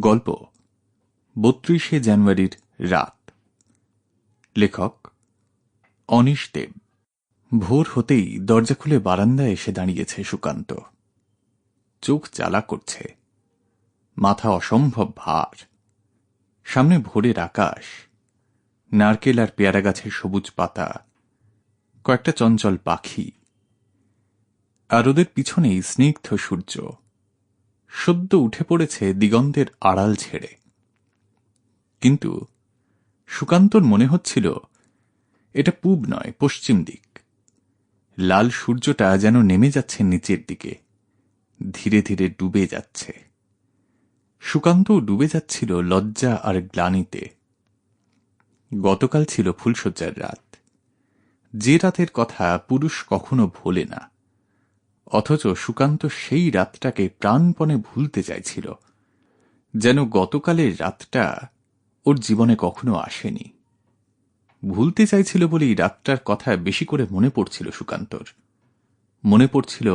গল্প। বত্রিশে জানুয়ারির রাত। লেখক অনিশ দেব। ভোর হতেই দরজা খুলে বারান্দায় এসে দাঁড়িয়েছে সুকান্ত। চোখ জ্বালা করছে। মাথা অসম্ভব ভার। সামনে ভোরের আকাশ। নারকেল আর পেয়ারা গাছের সবুজ পাতা। কয়েকটা চঞ্চল পাখি। আর ওদের পিছনেই স্নিগ্ধ সূর্য। সদ্য উঠে পড়েছে দিগন্তের আড়াল ছেড়ে। কিন্তু সুকান্তর মনে হচ্ছিল, এটা পূব নয়, পশ্চিম দিক। লাল সূর্যটা যেন নেমে যাচ্ছে নিচের দিকে, ধীরে ধীরে ডুবে যাচ্ছে। সুকান্ত ডুবে যাচ্ছিল লজ্জা আর গ্লানিতে। গতকাল ছিল ফুলশয্যার রাত। যে রাতের কথা পুরুষ কখনো ভোলে না। অথচ সুকান্ত সেই রাতটাকে প্রাণপণে ভুলতে চাইছিল, যেন গতকালের রাতটা ওর জীবনে কখনো আসেনি। ভুলতে চাইছিল বলেই রাতটার কথা বেশি করে মনে পড়ছিল সুকান্তর। মনে পড়ছিল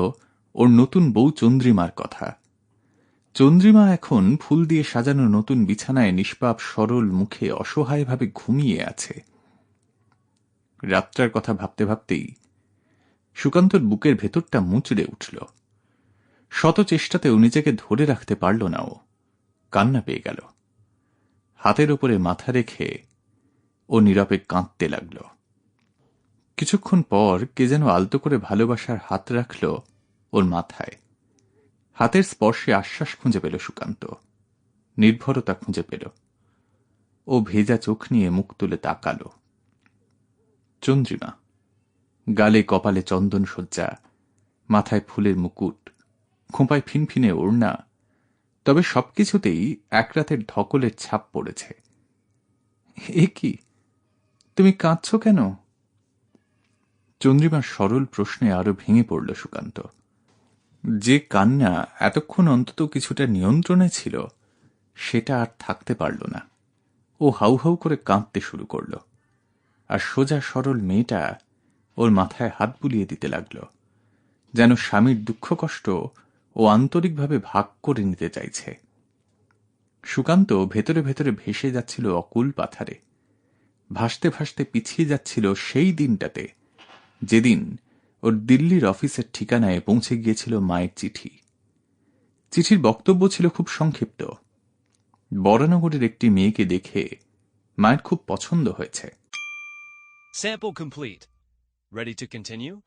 ওর নতুন বউ চন্দ্রিমার কথা। চন্দ্রিমা এখন ফুল দিয়ে সাজানো নতুন বিছানায় নিষ্পাপ, সরল মুখে অসহায়ভাবে ঘুমিয়ে আছে। রাতটার কথা ভাবতে ভাবতেই সুকান্তর বুকের ভেতরটা মুচড়ে উঠল। শত চেষ্টাতেও নিজেকে ধরে রাখতে পারল না ও। কান্না পেয়ে গেল। হাতের ওপরে মাথা রেখে ও নীরবে কাঁদতে লাগল। কিছুক্ষণ পর কে যেন আলতো করে ভালোবাসার হাত রাখল ওর মাথায়। হাতের স্পর্শে আশ্বাস খুঁজে পেল সুকান্ত। নির্ভরতা খুঁজে পেল। ও ভেজা চোখ নিয়ে মুখ তুলে তাকাল। চন্দ্রিমা গালে কপালে চন্দন সজ্জা মাথায় ফুলের মুকুট, খোঁপায় ফিনফিনে ওড়না, তবে সবকিছুতেই এক রাতের ধকলের ছাপ পড়েছে। এ কি? তুমি কাঁদছ কেন? চন্দ্রিমার সরল প্রশ্নে আরও ভেঙে পড়ল সুকান্ত। যে কান্না এতক্ষণ অন্তত কিছুটা নিয়ন্ত্রণে ছিল, সেটা আর থাকতে পারল না। ও হাউ হাউ করে কাঁদতে শুরু করল। আর সোজা সরল মেয়েটা ওর মাথায় হাত বুলিয়ে দিতে লাগল, যেন স্বামীর দুঃখ কষ্ট ও আন্তরিকভাবে ভাগ করে নিতে চাইছে। সুকান্ত ভেতরে ভেতরে ভেসে যাচ্ছিল অকুল পাথারে। ভাসতে ভাসতে পিছিয়ে যাচ্ছিল সেই দিনটাতে, যেদিন ওর দিল্লির অফিসের ঠিকানায় পৌঁছে গিয়েছিল মায়ের চিঠি। চিঠির বক্তব্য ছিল খুব সংক্ষিপ্ত। বরানগরের একটি মেয়েকে দেখে মায়ের খুব পছন্দ হয়েছে. Ready to continue?